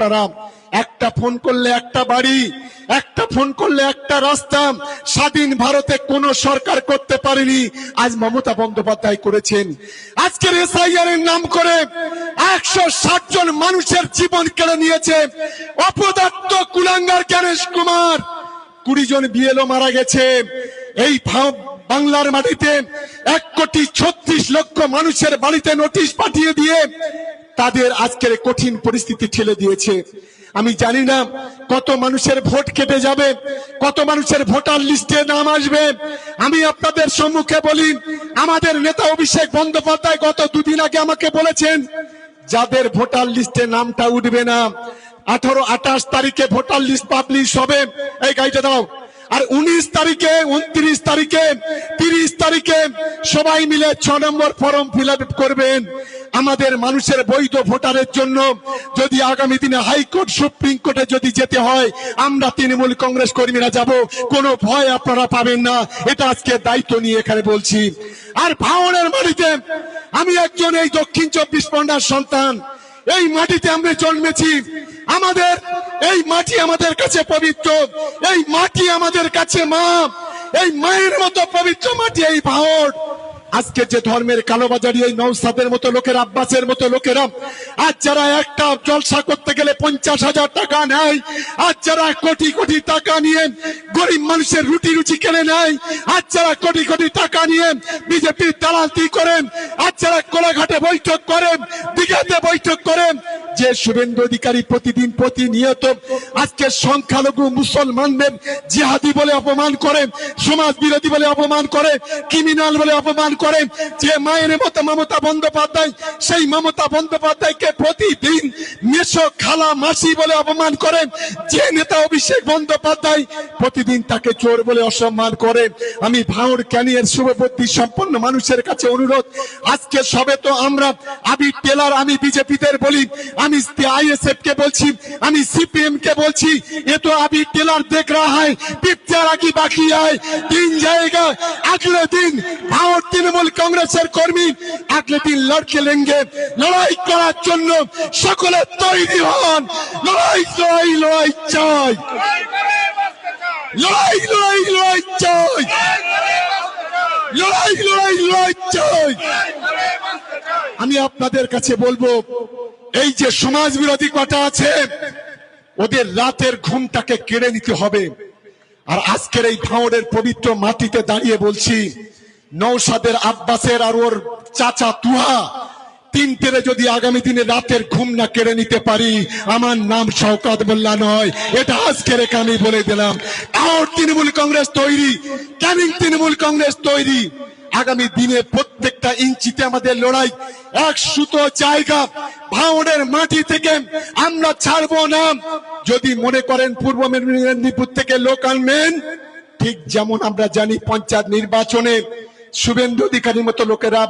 আপনারা একটা ফোন করলে একটা বাড়ি, একটা ফোন করলে একটা রাস্তা। স্বাধীন ভারতে কোন সরকার করতে পারেনি। আজ মমতা বন্দ্যোপাধ্যায় করেছেন। আজকের এসআইআর এর নাম করে একশো ষাট জন মানুষের জীবন কেড়ে নিয়েছে। অপদার্থ কুলাঙ্গার জ্ঞানেশ কুমার। কুড়ি জন বিএলও মারা গেছে। এই বাংলার মাটিতে এক কোটি ছত্রিশ লক্ষ মানুষের বাড়িতে নোটিশ পাঠিয়ে দিয়ে তাদের আজকের কঠিন পরিস্থিতি ঠেলে দিয়েছে। আমি জানি না কত মানুষের ভোট কেটে যাবে, কত মানুষের ভোটার লিস্টে নাম আসবে। আমি আপনাদের সম্মুখে বলি, আমাদের নেতা অভিষেক বন্দ্যোপাধ্যায় গত দুদিন আগে আমাকে বলেছেন, যাদের ভোটার লিস্টে নামটা উঠবে না, আঠারো আঠাশ তারিখে ভোটার লিস্ট পাবলিশ হবে। এই গাড়িটা দাও আর উনিশ তারিখে, উনত্রিশ তারিখে, তিরিশ তারিখে সবাই মিলে ছ নম্বর ফর্ম ফিল করবেন। আমাদের মানুষের বৈধ ভোটারের জন্য যদি আগামী দিনে হাইকোর্ট, সুপ্রিম কোর্টে যদি যেতে হয়, আমরা তৃণমূল কংগ্রেস কর্মীরা যাব। কোনো ভয় আপনারা পাবেন না। এটা আজকে দায়িত্ব নিয়ে এখানে বলছি। আর ভাওনের মাটিতে আমি একজন এই দক্ষিণ চব্বিশ পরগনার সন্তান। এই মাটিতে আমরা জন্মেছি। আমাদের এই মাটি আমাদের কাছে পবিত্র। এই মাটি আমাদের কাছে মা। এই মায়ের মতো পবিত্র মাটি এই ভাওর আজকে যে ধর্মের কালোবাজারি এই নৌসাদের মতো লোকের, আব্বাসের মতো লোকেরা, আজ যারা একটা জলসা করতে গেলে পঞ্চাশ হাজার টাকা নেয়, আজ যারা কোটি কোটি টাকা নিয়ে গরিব মানুষের রুটি রুচি কেনে নেয়, আজ যারা কোটি কোটি টাকা নিয়ে বিজেপির দালালতি করেন, আজ যারা কোলাঘাটে বৈঠক করেন, দিঘাতে বৈঠক করেন, যে শুভেন্দু অধিকারী প্রতিদিন প্রতিনিয়ত আজকে সংখ্যালঘু মুসলমানদের জিহাদি বলে অপমান করে সমাজ বিরোধী বলে অপমান করে ক্রিমিনাল বলে অপমান করে যে মায়ের মতো মমতা বন্দ্যোপাধ্যায়, সেই মমতা বন্দ্যোপাধ্যায়কে প্রতিদিন মেশো, খালা, মাসি বলে অপমান করেন। যে নেতা অভিষেক বন্দ্যোপাধ্যায় প্রতিদিন তাকে চোর বলে অসম্মান করে। আমি ভাঁড় ক্যানিয়ের শুভবুদ্ধি সম্পন্ন মানুষের কাছে অনুরোধ, আজকে সবে তো আমরা আবি টেলার, আমি বিজেপিদের বলি, আমি আইএসএফ কে বলছি, আমি সিপিএম কে বলছি, এ তো আবি টেলার দেখ রা হয় পিকচার আগে বাকি হয় তিন জায়গা আগলে দিন ভাঁড় তিন তৃণমূল কংগ্রেসের কর্মী আগলে দিন লড়কে লেঙ্গে লড়াই করার জন্য সকলে তৈরি হন। লড়াই লড়াই লড়াই চাই। লড়াই লড়াই লড়াই চাই। লড়াই লড়াই লড়াই চাই। আমি আপনাদের কাছে বলব, এই যে সমাজ বিরোধী কটা আছে, ওদের রাতের ঘুমটাকে কেড়ে নিতে হবে। আর আজকের এই ভাঁড়ের পবিত্র মাটিতে দাঁড়িয়ে বলছি নৌসাদের আব্বাসের আর ওর চাচা তুহা, তিনটেরে যদি আগামী দিনে রাতের ঘুম না কেড়ে নিতে পারি, আমার নাম শওকাত মোল্লা নয়। এটা আজকের একে আমি বলে দিলাম। আর তৃণমূল কংগ্রেস তৈরি, ক্যানিং তৃণমূল কংগ্রেস তৈরি। আগামী দিনে প্রত্যেকটা ইঞ্চিতে আমাদের লড়াই এক সুতো জায়গা, ভাঙনের মাটি থেকে আমরা ছাড়বো না। যদি মনে করেন পূর্ব মেদিনীপুর থেকে লোক আনবেন, ঠিক যেমন আমরা জানি পঞ্চায়েত নির্বাচনে শুভেন্দু অধিকারীর মতো লোকেরা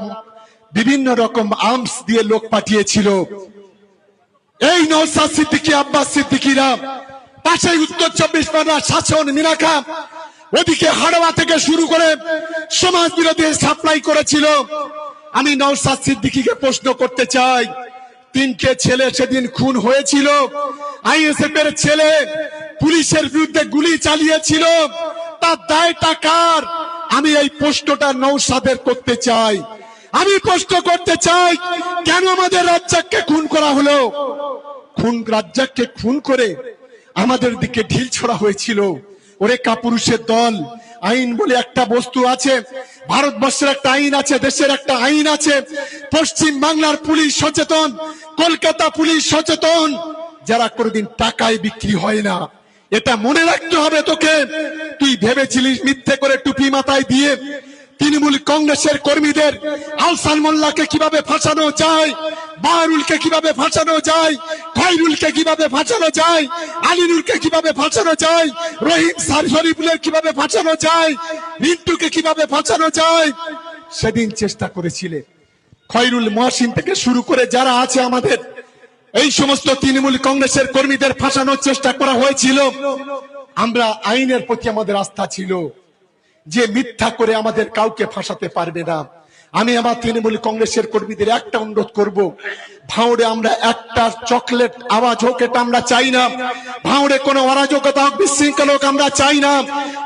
বিভিন্ন রকম আর্মস দিয়ে লোক পাঠিয়েছিল। এই নৌসাদ সিদ্দিকী, আব্বাস সিদ্দিকিরা পাশেই উত্তর চব্বিশ পরগনা শাসন মিনাখা ওদিকে হাড়োয়া থেকে শুরু করে সমাজ বিরোধী সাপ্লাই করেছিল। আমি নৌসাদ সিদ্দিকীকে প্রশ্ন করতে চাই, তিনটে ছেলে সেদিন খুন হয়েছিল। আইএসএফ এর ছেলে পুলিশের বিরুদ্ধে গুলি চালিয়েছিল, তার দায়টা কার? আমি এই প্রশ্নটা নৌসাদের করতে চাই। আমি প্রশ্ন করতে চাই, কেন আমাদের রাজ্জাককে খুন করা হলো? খুন, রাজ্জাককে খুন করে আমাদের দিকে ঢিল ছড়া হয়েছিল। ওরে কাপুরুষের দল, আইন বলে একটা বস্তু আছে, ভারতবর্ষের একটা আইন আছে, দেশের একটা আইন আছে। পশ্চিম বাংলার পুলিশ সচেতন, কলকাতা পুলিশ সচেতন। যারা কোনোদিন টাকায় বিক্রি হয় না এটা মনে রাখতে হবে তোকে। তুই ভেবেছিলিস মিথ্যে করে টুপি মাথায় দিয়ে তৃণমূল কংগ্রেসের কর্মীদের আলসান মোল্লাকে কীভাবে ফাঁসানো যায়, বাহারুলকে কীভাবে ফাঁসানো যায় খৈরুলকে কীভাবে ফাঁসানো যায়, আলিনুরকে কীভাবে ফাঁসানো যায়, রহিম সার কীভাবে ফাঁসানো যায় রিন্টুকে কীভাবে ফাঁসানো যায়, সেদিন চেষ্টা করেছিলেন খৈরুল মহাসিন থেকে শুরু করে যারা আছে আমাদের এই সমস্ত তৃণমূল কংগ্রেসের কর্মীদের ফাঁসানোর চেষ্টা করা হয়েছিল। আমরা আইনের প্রতি আমাদের আস্থা ছিল যে মিথ্যা করে আমাদের কাউকে ফাঁসাতে পারবে না। আমি আমার তৃণমূল কংগ্রেসের কর্মীদের একটা অনুরোধ করব ভাঁড়ে আমরা একটা চকলেট আওয়াজ হোক এটা আমরা চাই না। ভাঁড়ে কোনো অরাজকতা হোক বিশৃঙ্খল হোক আমরা চাই না।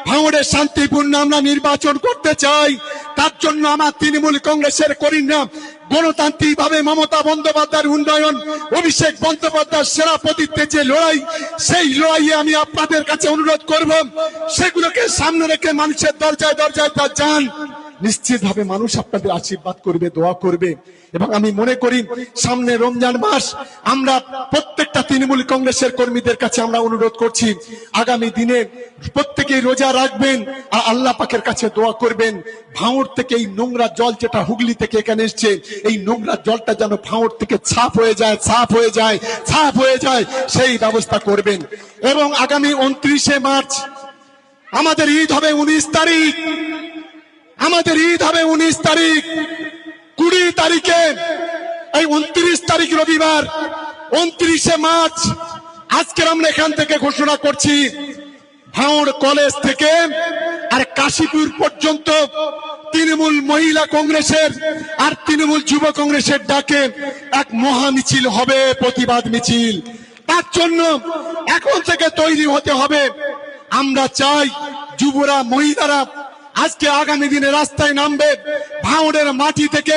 ভাঁড়ে শান্তিপূর্ণ আমরা নির্বাচন করতে চাই। তার জন্য আমার তৃণমূল কংগ্রেসের করি না গণতান্ত্রিক ভাবে মমতা বন্দ্যোপাধ্যায়ের উন্নয়ন, অভিষেক বন্দ্যোপাধ্যায়ের সেনাপতিত্বের যে লড়াই, সেই লড়াইয়ে আমি আপনাদের কাছে অনুরোধ করব, সেগুলোকে সামনে রেখে মানুষের দরজায় দরজায় তা যান। নিশ্চিত ভাবে মানুষ আপনাদের আশীর্বাদ করবে, দোয়া করবে। এবং আমি মনে করি, সামনে রমজান মাস, আমরা প্রত্যেকটা তৃণমূল কংগ্রেসের কর্মীদের কাছে আমরা অনুরোধ করছি, আগামী দিনে প্রত্যেকেই রোজা রাখবেন আর আল্লাহ পাকের কাছে দোয়া করবেন। ভাঁড় থেকে এই নোংরা জল যেটা হুগলি থেকে এখানে এসছে, এই নোংরা জলটা যেন ভাঁড় থেকে ছাপ হয়ে যায়, ছাপ হয়ে যায়, ছাপ হয়ে যায়, সেই ব্যবস্থা করবেন। এবং আগামী উনত্রিশে মার্চ, আমাদের ঈদ হবে উনিশ তারিখ। আমাদের ঈদ হবে উনিশ তারিখ। কুড়ি তারিখে, এই উনত্রিশ তারিখ রবিবার, উনত্রিশে মার্চ, আজকের আমরা এখান থেকে ঘোষণা করছি ভাঁড় কলেজ থেকে, আর কাশীপুর পর্যন্ত তৃণমূল মহিলা কংগ্রেসের আর তৃণমূল যুব কংগ্রেসের ডাকে এক মহা মিছিল হবে, প্রতিবাদ মিছিল। তার জন্য এখন থেকে তৈরি হতে হবে। আমরা চাই যুবরা, মহিলারা আজকে আগামী দিনে রাস্তায় নামবে ভাঙড়ের মাটি থেকে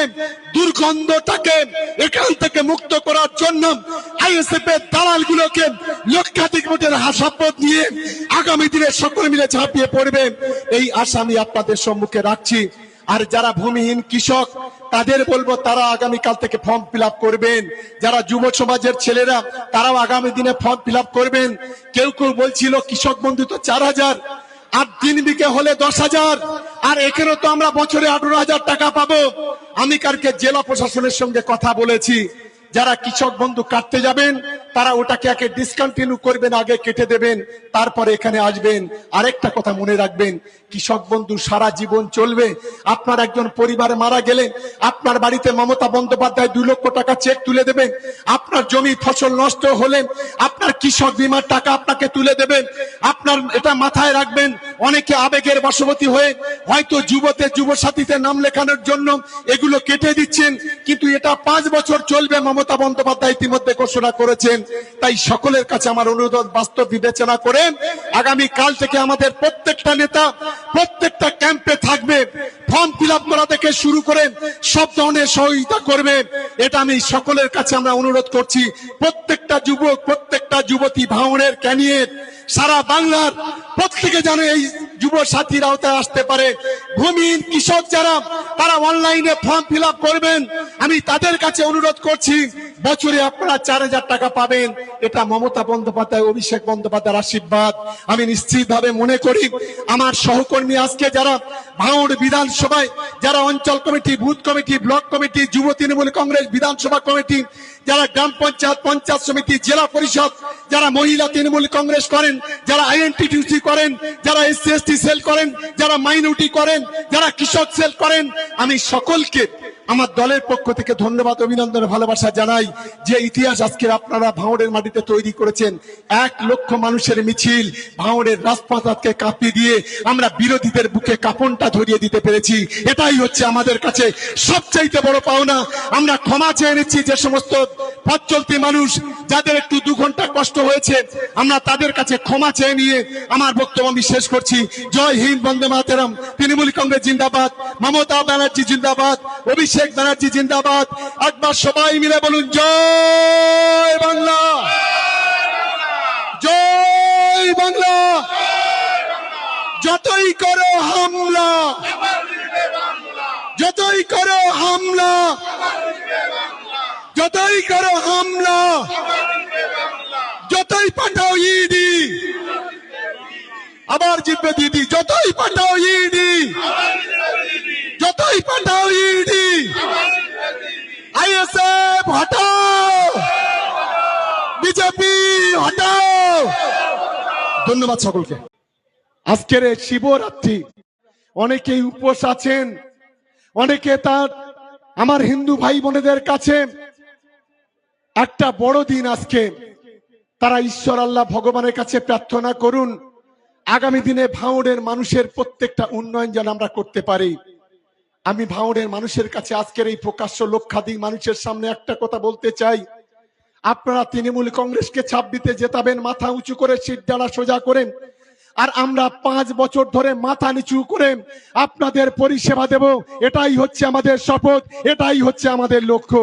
দুর্গন্ধটাকে এখান থেকে মুক্ত করার জন্য দালাল গুলোকে আগামী ঝাঁপিয়ে এই সম্মুখে রাখছি। আর যারা ভূমিহীন কৃষক, তাদের বলব তারা আগামীকাল থেকে ফর্ম ফিল করবেন। যারা যুব সমাজের ছেলেরা, তারাও আগামী দিনে ফর্ম ফিল করবেন। কেউ কেউ বলছিল, কৃষক বন্ধু তো চার হাজার। আর তিন বিকে হলে দশ হাজার। আর এখানে তো আমরা বছরে আঠারো হাজার টাকা পাবো। আমি কালকে জেলা প্রশাসনের সঙ্গে কথা বলেছি। যারা কৃষক বন্ধু কাটতে যাবেন, তারা ওটাকে একে ডিসকন্টিনিউ করবেন, আগে কেটে দেবেন, তারপরে এখানে আসবেন। আরেকটা কথা মনে রাখবেন, কৃষক বন্ধু সারা জীবন চলবে। আপনার একজন পরিবার মারা গেলে আপনার বাড়িতে মমতা বন্দ্যোপাধ্যায় দুই লক্ষ টাকা চেক তুলে দেবেন, আপনার জমি ফসল নষ্ট হলে আপনার কৃষক বিমার টাকা আপনাকে তুলে দেবেন, আপনার এটা মাথায় রাখবেন, অনেকে আবেগের বশবতী হয়ে হয়তো যুবতে যুব সাথীতে নাম লেখানোর জন্য এগুলো কেটে দিচ্ছেন, কিন্তু এটা পাঁচ বছর চলবে মমতা বন্দ্যোপাধ্যায় ইতিমধ্যে ঘোষণা করেছেন, তাই সকলের কাছে আমার অনুরোধ, বাস্তব বিবেচনা করেন। আগামী কাল থেকে আমাদের প্রত্যেকটা নেতা, প্রত্যেকটা ক্যাম্পে থাকবে। ফর্ম ফিল করা থেকে শুরু করে সব ধরনের সহযোগিতা করবে। এটা আমি সকলের কাছে আমরা অনুরোধ করছি। প্রত্যেকটা যুবক, প্রত্যেকটা যুবতী ভাঙনের ক্যানিয়েট সারা বাংলার প্রত্যেকে যেন এই যুব সাথীর আওতায় আসতে পারে। ভূমিহীন কৃষক যারা, তারা অনলাইনে ফর্ম ফিল করবেন। আমি তাদের কাছে অনুরোধ করছি বছরে আপনারা চার হাজার টাকা পাবেন। এটা মমতা বন্দ্যোপাধ্যায়, অভিষেক বন্দ্যোপাধ্যায়ের আশীর্বাদ। আমি নিশ্চিতভাবে মনে করি, আমার সহকর্মী আজকে যারা ভাঙড় বিধানসভায়, যারা অঞ্চল committee, booth committee, block committee, যুব তৃণমূল কংগ্রেস বিধানসভা কমিটি, যারা গ্রাম পঞ্চায়েত পঞ্চায়েত সমিতি, জেলা পরিষদ, যারা মহিলা তৃণমূল কংগ্রেস করেন, যারা আইএনটিটিউসি করেন, যারা এসসি, এসটি সেল করেন, যারা মাইনরিটি করেন, যারা কৃষক সেল করেন, আমি সকলকে আমার দলের পক্ষ থেকে ধন্যবাদ, অভিনন্দন, ভালোবাসা জানাই যে ইতিহাস আজকে আপনারা ভাঙড়ের মাটিতে তৈরি করেছেন। এক লক্ষ মানুষের মিছিল ভাঙড়ের রাজপথ আজকে কাঁপিয়ে দিয়ে আমরা বিরোধীদের বুকে কাপনটা ধরিয়ে দিতে পেরেছি। এটাই হচ্ছে আমাদের কাছে সবচাইতে বড় পাওনা। আমরা ক্ষমা চেয়ে নিচ্ছি যে সমস্ত পথ চলতি মানুষ যাদের একটু দু ঘণ্টা কষ্ট হয়েছে, আমরা তাদের কাছে ক্ষমা চেয়ে নিয়ে আমার বক্তব্য আমি শেষ করছি। জয় হিন্দ, বন্দে মাতারাম। তৃণমূল কংগ্রেস জিন্দাবাদ, মমতা ব্যানার্জি জিন্দাবাদ, অভিষেক ব্যানার্জি জিন্দাবাদ। একবার সবাই মিলে বলুন, জয় বাংলা! জয় বাংলা! যতই করো হামলা, যতই করো হামলা যতই করো হামলা, যতই পাঠাও ইডি আবার জিতবে দিদি যতই পাঠাও ইডি যতই পাঠাও ইডি আইএসএফ হটাও বিজেপি হটাও। ধন্যবাদ সকলকে। আজকের শিবরাত্রি, অনেকেই উপোস আছেন, অনেকে তার, আমার হিন্দু ভাই বোনেদের কাছে একটা বড় দিন আজকে। তারা ঈশ্বর আল্লাহ ভগবানের কাছে প্রার্থনা করুন, আগামী দিনে ভাঙড়ের মানুষের প্রত্যেকটা উন্নয়ন যেন আমরা করতে পারি। আমি ভাঙড়ের মানুষের কাছে আজকের এই প্রকাশ্য লক্ষাধিক মানুষের সামনে একটা কথা বলতে চাই। আপনারা তৃণমূল কংগ্রেসকে ছাপ দিতে জেতাবেন, মাথা উঁচু করে সিট ডালা সোজা করেন, আর আমরা পাঁচ বছর ধরে মাথা নিচু করে আপনাদের পরিষেবা দেব। এটাই হচ্ছে আমাদের শপথ, এটাই হচ্ছে আমাদের লক্ষ্য।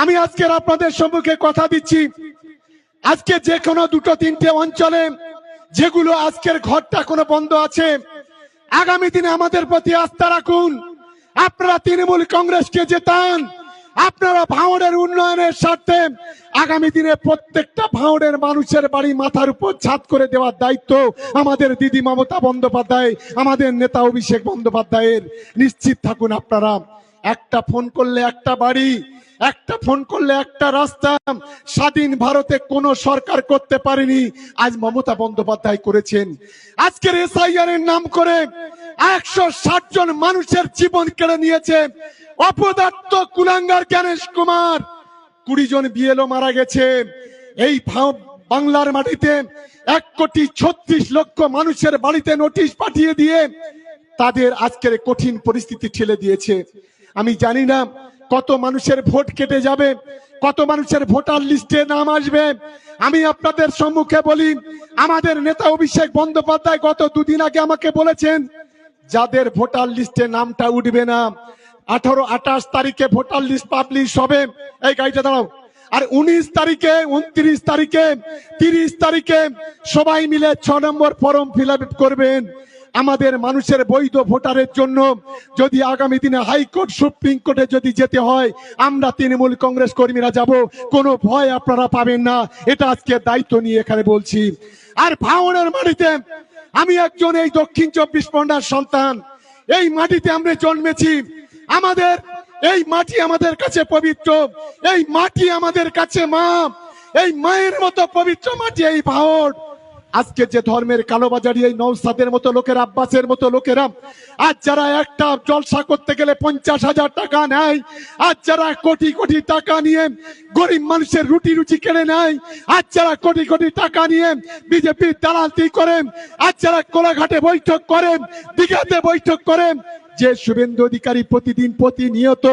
আমি আজকের আপনাদের সম্মুখে কথা দিচ্ছি। আজকে যে কোনো দুটো, তিনটে অঞ্চলে যেগুলো আজকের ঘরটা কোনো বন্ধ আছে, আগামী দিনে আমাদের প্রতি আস্থা রাখুন। আপনারা তৃণমূল কংগ্রেসকে জেতান। আপনারা ভাঙড়ের উন্নয়নের স্বার্থে আগামী দিনে প্রত্যেকটা ভাঙড়ের মানুষের বাড়ি মাথার উপর ছাদ করে দেওয়ার দায়িত্ব আমাদের দিদি মমতা বন্দ্যোপাধ্যায়, আমাদের নেতা অভিষেক বন্দ্যোপাধ্যায়ের। নিশ্চিত থাকুন আপনারা। একটা ফোন করলে একটা বাড়ি একটা ফোন করলে একটা রাস্তা। স্বাধীন ভারতে কোন সরকার করতে পারেনি। আজ মমতা বন্দ্যোপাধ্যায় করেছেন। আজকের এসআইআর এর নাম করে একশো ষাট জন মানুষের জীবন কেড়ে নিয়েছে। অপদার্থ কুলাঙ্গার জ্ঞানেশ কুমার। কুড়ি জন বিএলও মারা গেছে। এই বাংলার মাটিতে এক কোটি ছত্রিশ লক্ষ মানুষের বাড়িতে নোটিশ পাঠিয়ে দিয়ে তাদের আজকের কঠিন পরিস্থিতি ঠেলে দিয়েছে। আমি জানি না কত মানুষের ভোট কেটে যাবে? কত মানুষের ভোটার লিস্টে নাম আসবে? আমি আপনাদের সম্মুখে বলি, আমাদের নেতা অভিষেক বন্দ্যোপাধ্যায় গত দুদিন আগে আমাকে বলেছেন, যাদের ভোটার লিস্টে নামটা উঠবে না, আঠারো আঠাশ তারিখে ভোটার লিস্ট পাবলিশ হবে। এই গাড়িটা দাঁড়াও। আর উনিশ তারিখে, উনত্রিশ তারিখে, তিরিশ তারিখে সবাই মিলে ছ নম্বর ফর্ম ফিল করবেন। আমাদের মানুষের বৈধ ভোটারের জন্য যদি আগামী দিনে হাইকোর্ট, সুপ্রিম কোর্টে যদি যেতে হয়, আমরা তৃণমূল কংগ্রেস কর্মীরা যাব। কোনো ভয় আপনারা পাবেন না। এটা আজকে দায়িত্ব নিয়ে এখানে বলছি। আর ভাঙনের মাটিতে আমি একজন এই দক্ষিণ চব্বিশ পরগনার সন্তান। এই মাটিতে আমরা জন্মেছি। আমাদের এই মাটি আমাদের কাছে পবিত্র। এই মাটি আমাদের কাছে মা। এই মায়ের মতো পবিত্র মাটি এই ভাওর। আজকে যে ধর্মের কালোবাজারি এই নৌসাদের মতো লোকেরা, আব্বাসের মতো লোকেরা, আজ যারা একটা জলসা করতে গেলে পঞ্চাশ হাজার টাকা নেয়, আজ যারা কোটি কোটি টাকা নিয়ে গরিব মানুষের রুটি রুচি কেড়ে নেয়, আজ যারা কোটি কোটি টাকা নিয়ে বিজেপির দালালতি করেন আজ যারা কোলাঘাটে বৈঠক করেন দীঘাতে বৈঠক করেন যে শুভেন্দু অধিকারী প্রতিদিন প্রতিনিয়ত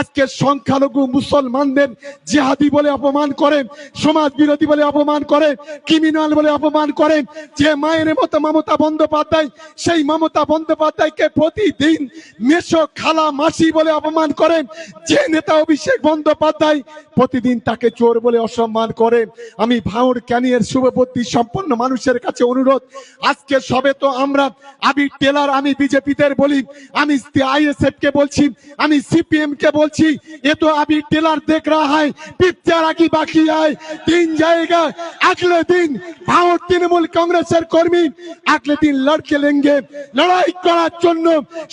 আজকে সংখ্যালঘু মুসলমানদের জেহাদি বলে অপমান করেন সমাজ বিরোধী বলে অপমান করে ক্রিমিনাল বলে অপমান করেন, যে মায়ের মতো মমতা বন্দ্যোপাধ্যায়, সেই মমতা বন্দ্যোপাধ্যায়কে প্রতিদিন মেশো, খালা, মাসি বলে অপমান করেন, যে নেতা অভিষেক বন্দ্যোপাধ্যায় প্রতিদিন তাকে চোর বলে অসম্মান করে আমি ভাঁড় ক্যানিয়ের শুভবর্তী সম্পন্ন মানুষের কাছে অনুরোধ, আজকে সবে তো আমরা আবি টেলার, আমি বিজেপিদের বলি আমি আইএসএফ কে বলছি, আমি সিপিএম কে বলছি, এ তো আমি টেলার দেখ রা হয় পিকচার আঁকি বাকি হয়। তিন জায়গা আগলে দিন ভারত তৃণমূল কংগ্রেসের কর্মী আগলে দিন লড়কে লেঙ্গে। লড়াই করার জন্য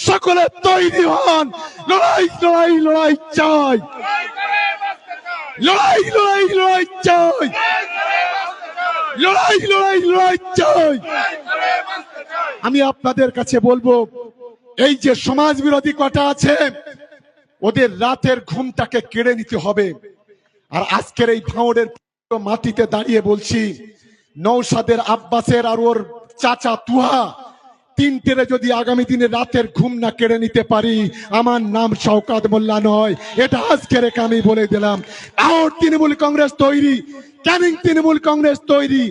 সকলে তৈরি হন। লড়াই লড়াই লড়াই চাই। লড়াই লড়াই লড়াই চাই। লড়াই লড়াই লড়াই চাই। আমি আপনাদের কাছে বলব এই যে সমাজ বিরোধী কটা আছে, ওদের রাতের ঘুমটাকে কেড়ে নিতে হবে। আর আজকের এই ভাঁড়ের মাটিতে দাঁড়িয়ে বলছি নৌসাদের আব্বাসের আর ওর চাচা তুহা, তিনটেরে যদি আগামী দিনে রাতের ঘুম না কেড়ে নিতে পারি, আমার নাম শওকাত মোল্লা নয়। এটা আজকের একে আমি বলে দিলাম। আর তৃণমূল কংগ্রেস তৈরি, ক্যানিং তৃণমূল কংগ্রেস তৈরি।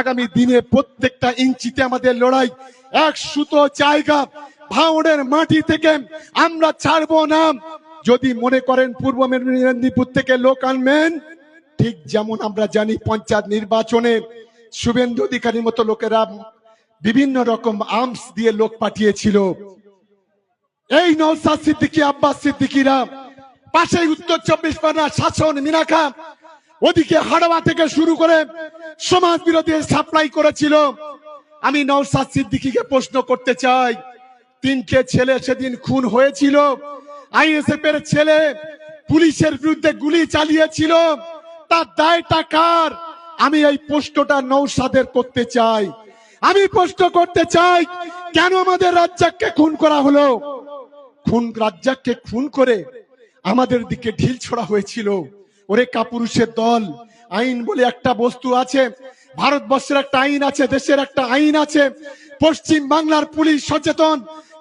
আগামী দিনে প্রত্যেকটা ইঞ্চিতে আমাদের লড়াই, এক সুতো জায়গা ভাঙড়ের মাটি থেকে আমরা ছাড়বো না। যদি মনে করেন পূর্ব মেদিনীপুর থেকে লোক আনবেন, ঠিক যেমন আমরা জানি পঞ্চায়েত নির্বাচনে শুভেন্দু অধিকারীর মতো লোকেরা বিভিন্ন রকম আর্মস দিয়ে লোক পাঠিয়েছিল। এই নৌসাদ সিদ্দিকী, আব্বাস সিদ্দিকীরা পাশে উত্তর চব্বিশ পরগনা শাসন মিনাখা ওদিকে হাড়োয়া থেকে শুরু করে সমাজ বিরোধী সাপ্লাই করেছিল। আমি নৌসাদ সিদ্দিকীকে প্রশ্ন করতে চাই তিনটে ছেলে, সেদিন খুন হয়েছিল। আইএসএফ এর ছেলে পুলিশের বিরুদ্ধে গুলি চালিয়েছিল। তার দায়টা কার? আমি এই প্রশ্নটা নৌসাদের করতে চাই। আমি প্রশ্ন করতে চাই, কেন আমাদের রাজ্জাককে খুন করা হলো? খুন রাজ্জাককে খুন করে আমাদের দিকে ঢিল ছড়া হয়েছিল। ওরে কাপুরুষের দল, আইন বলে একটা বস্তু আছে। ভারতবর্ষের একটা আইন আছে, দেশের একটা আইন আছে। পশ্চিম বাংলার পুলিশ সচেতন।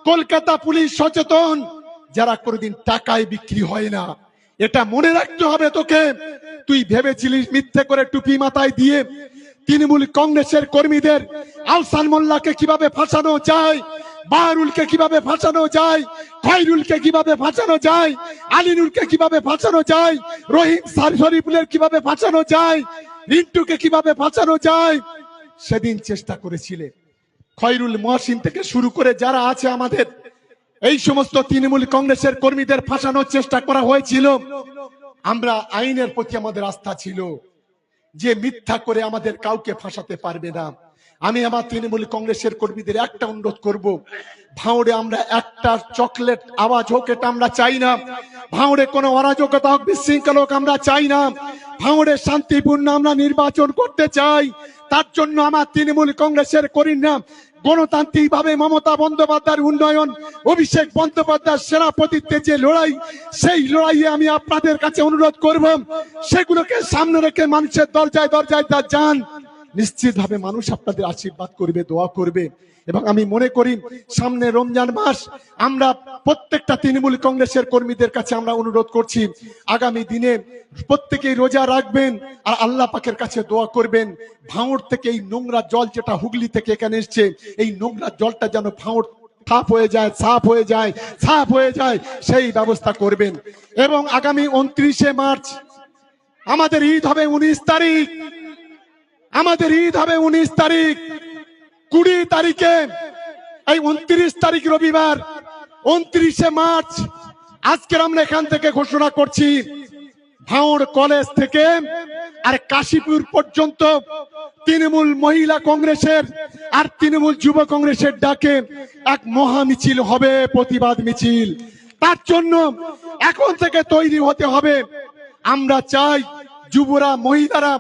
কলকাতা পুলিশ সচেতন। যারা কোনোদিন টাকায় বিক্রি হয় না। এটা মনে রাখতে হবে তোকে। তুই ভেবেছিলিস মিথ্যে করে টুপি মাথায় দিয়ে তৃণমূল কংগ্রেসের কর্মীদের আলসান মোল্লাকে কীভাবে ফাঁসানো যায়, বাহারুলকে কীভাবে ফাঁসানো যায়, খয়রুলকে কীভাবে ফাঁসানো যায়, আলিনুরকে কীভাবে ফাঁসানো যায়, রহিম শরীফুলের কীভাবে ফাঁসানো যায়, রিন্টুকে কীভাবে ফাঁসানো যায়, সেদিন চেষ্টা করেছিলে। খয়রুল মহসিন থেকে শুরু করে যারা আছে আমাদের, এই সমস্ত তৃণমূল কংগ্রেসের কর্মীদের ফাঁসানোর চেষ্টা করা হয়েছিল। আমরা আইনের প্রতি আমাদের আস্থা ছিল যে মিথ্যা করে আমাদের কাউকে ফাঁসাতে পারবে না। আমি আমার তৃণমূল কংগ্রেসের কর্মীদের একটা অনুরোধ করব ভাঁড়ে আমরা একটা চকলেট আওয়াজ হোক এটা আমরা চাই না। ভাঁড়ে কোনো অরাজকতা হোক, বিশৃঙ্খলা হোক আমরা চাই না। ভাঁড়ে শান্তিপূর্ণ আমরা নির্বাচন করতে চাই, তার জন্য আমার তৃণমূল কংগ্রেসের করি না গণতান্ত্রিক ভাবে মমতা বন্দ্যোপাধ্যায়ের উন্নয়ন, অভিষেক বন্দ্যোপাধ্যায়ের সেনাপতিত্বের যে লড়াই, সেই লড়াইয়ে আমি আপনাদের কাছে অনুরোধ করব, সেগুলোকে সামনে রেখে মানুষের দরজায় দরজায় যান। নিশ্চিতভাবে মানুষ আপনাদের আশীর্বাদ করবে, দোয়া করবে। এবং আমি মনে করি, সামনে রমজান মাস, আমরা প্রত্যেকটা তৃণমূল কংগ্রেসের কর্মীদের কাছে আমরা অনুরোধ করছি, আগামী দিনে প্রত্যেকেই রোজা রাখবেন আর আল্লাহ পাকের কাছে দোয়া করবেন। ভাঙড় থেকে এই নোংরা জল যেটা হুগলি থেকে এখানে এসছে, এই নোংরা জলটা যেন ভাঙড় সাফ হয়ে যায়, সাফ হয়ে যায়, সাফ হয়ে যায়, সেই ব্যবস্থা করবেন। এবং আগামী উনত্রিশে মার্চ, আমাদের ঈদ হবে উনিশ তারিখ। আমাদের ঈদ হবে উনিশ তারিখ। কুড়ি তারিখে, এই উনত্রিশ তারিখ রবিবার, উনত্রিশে মার্চ। আজকের আমরা এখান থেকে ঘোষণা করছি ভাঁড় কলেজ থেকে আর কাশীপুর পর্যন্ত তৃণমূল মহিলা কংগ্রেসের আর তৃণমূল যুব কংগ্রেসের ডাকে এক মহা মিছিল হবে, প্রতিবাদ মিছিল। তার জন্য এখন থেকে তৈরি হতে হবে। আমরা চাই যুবরা, মহিলারা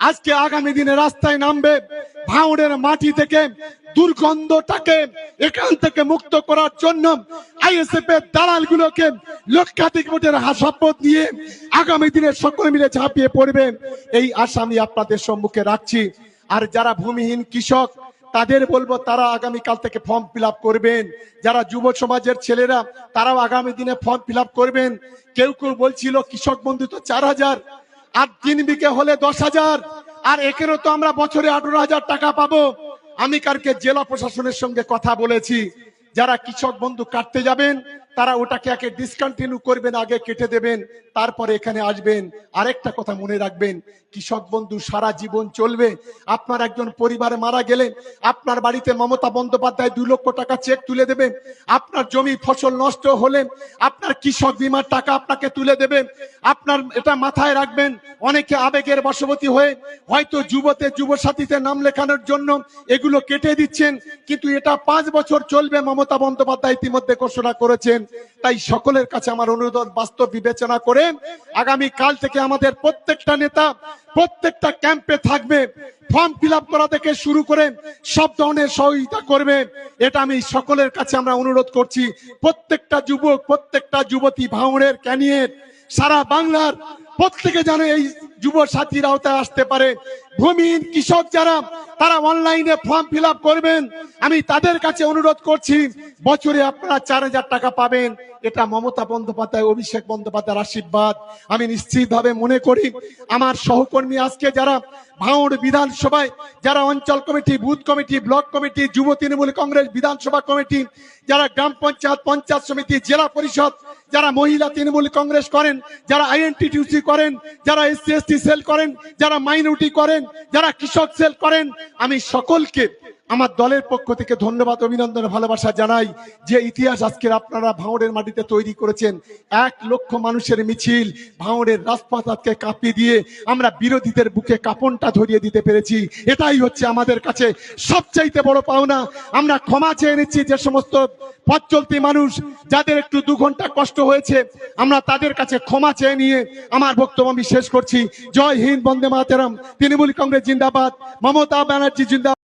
আজকে আগামী দিনে রাস্তায় নামবে ভাঁড়ের মাটি থেকে দুর্গন্ধটাকে এখান থেকে মুক্ত করার জন্য আইএসএফ এর দালাল গুলোকে লক্ষাধিক ভোটের শপথ নিয়ে আগামী দিনে সকলে মিলে ঝাঁপিয়ে পড়বে। এই আশা আমি আপনাদের সম্মুখে রাখছি। আর যারা ভূমিহীন কৃষক, তাদের বলব তারা আগামীকাল থেকে ফর্ম ফিল করবেন। যারা যুব সমাজের ছেলেরা, তারাও আগামী দিনে ফর্ম ফিল করবেন। কেউ কেউ বলছিল, কৃষক বন্ধু তো চার হাজার। আর তিন বিঘে হলে দশ হাজার। আর এখানে তো আমরা বছরে আঠারো হাজার টাকা পাবো। আমি কালকে জেলা প্রশাসনের সঙ্গে কথা বলেছি। যারা কৃষক বন্ধু কাটতে যাবেন তারা ওটাকে আগে ডিসকন্টিনিউ করবেন, আগে কেটে দেবেন, তারপরে এখানে আসবেন। আরেকটা কথা মনে রাখবেন, কৃষক বন্ধু, সারা জীবন চলবে। আপনার একজন পরিবারে মারা গেলেন আপনার বাড়িতে মমতা বন্দ্যোপাধ্যায় দু লক্ষ টাকা চেক তুলে দেবেন আপনার জমি ফসল নষ্ট হলে আপনার কৃষক বিমার টাকা আপনাকে তুলে দেবে। আপনার এটা মাথায় রাখবেন, অনেকে আবেগের বশবতী হয়ে হয়তো যুবতে যুব সাথীতে নাম লেখানোর জন্য এগুলো কেটে দিচ্ছেন, কিন্তু এটা পাঁচ বছর চলবে মমতা বন্দ্যোপাধ্যায় ইতিমধ্যে ঘোষণা করেছেন। তাই সকলের কাছে আমার অনুরোধ, বাস্তব বিবেচনা করে আগামী কাল থেকে আমাদের প্রত্যেকটা নেতা, প্রত্যেকটা ক্যাম্পে থাকবে, ফর্ম ফিল করা থেকে শুরু করে সব ধরনের সহযোগিতা করবে। এটা আমি সকলের কাছে আমরা অনুরোধ করছি। প্রত্যেকটা যুবক, প্রত্যেকটা যুবতী ভাঙড়ের ক্যানিয়ের সারা বাংলার প্রত্যেকে যেন এই যুব সাথীর আওতায় আসতে পারে। ভূমিহীন কৃষক যারা, তারা অনলাইনে ফর্ম ফিল করবেন। আমি তাদের কাছে অনুরোধ করছি, বছরে আপনারা চার হাজার টাকা পাবেন। এটা মমতা বন্দ্যোপাধ্যায়, অভিষেক বন্দ্যোপাধ্যায়ের আশীর্বাদ। আমি নিশ্চিতভাবে মনে করি, আমার সহকর্মী আজকে যারা ভাঙড় বিধানসভায়, যারা অঞ্চল committee, booth committee, block committee, যুব তৃণমূল কংগ্রেস বিধানসভা কমিটি, যারা গ্রাম পঞ্চায়েত পঞ্চায়েত সমিতি, জেলা পরিষদ, যারা মহিলা তৃণমূল কংগ্রেস করেন, যারা আইএনটিটিউসি করেন, যারা এসসি এসটি সেল করেন যারা মাইনরিটি করেন যারা কৃষক সেল করেন আমি সকলকে আমার দলের পক্ষ থেকে ধন্যবাদ, অভিনন্দন, ভালোবাসা জানাই যে ইতিহাস আজকের আপনারা ভাঙড়ের মাটিতে তৈরি করেছেন। এক লক্ষ মানুষের মিছিল ভাঙড়ের রাজপথ আজকে কাঁপিয়ে দিয়ে আমরা বিরোধীদের বুকে কাপনটা ধরিয়ে দিতে পেরেছি। এটাই হচ্ছে আমাদের কাছে সবচাইতে বড় পাওনা। আমরা ক্ষমা চেয়ে নিচ্ছি যে সমস্ত পথ চলতি মানুষ যাদের একটু দু ঘণ্টা কষ্ট হয়েছে, আমরা তাদের কাছে ক্ষমা চেয়ে নিয়ে আমার বক্তব্য আমি শেষ করছি। জয় হিন্দ, বন্দে মাতারাম। তৃণমূল কংগ্রেস জিন্দাবাদ। মমতা ব্যানার্জি জিন্দাবাদ।